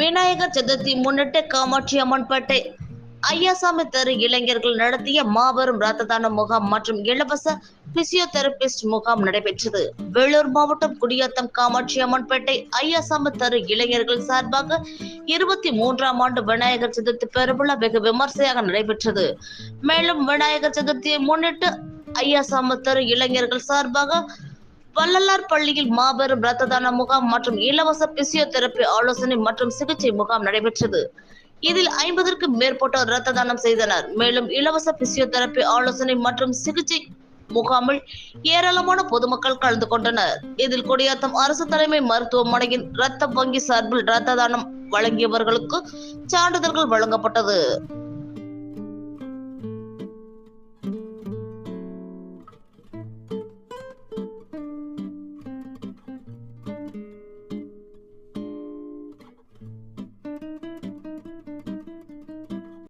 விநாயகர் சதுர்த்தி முன்னிட்டு காமாட்சி அம்மன்பேட்டை ஐயாசாமி தெரு இளைஞர்கள் நடத்திய மாபெரும் ரத்த தான முகாம் மற்றும் இலவச பிசியோதெரபிஸ்ட் முகாம் நடைபெற்றது. வேலூர் மாவட்டம் குடியாத்தம் காமாட்சி அம்மன்பேட்டை ஐயாசாமி தெரு இளைஞர்கள் சார்பாக இருபத்தி மூன்றாம் ஆண்டு விநாயகர் சதுர்த்தி பெருவிழா வெகு விமர்சையாக நடைபெற்றது. மேலும் விநாயகர் சதுர்த்தியை முன்னிட்டு ஐயாசாமி தெரு இளைஞர்கள் சார்பாக வள்ளலார் பள்ளியில் மாபெரும் ரத்த தான முகாம் மற்றும் இலவச பிசியோதெரபி ஆலோசனை மற்றும் சிகிச்சை முகாம் நடைபெற்றது. இதில் ஐம்பதற்கும் மேற்பட்டோர் ரத்த தானம் செய்தனர். மேலும் இலவச பிசியோதெரபி ஆலோசனை மற்றும் சிகிச்சை முகாமில் ஏராளமான பொதுமக்கள் கலந்து கொண்டனர். இதில் குடியாத்தம் அரசு தலைமை மருத்துவமனையின் ரத்த வங்கி சார்பில் ரத்த தானம் வழங்கியவர்களுக்கு சான்றிதழ்கள் வழங்கப்பட்டது.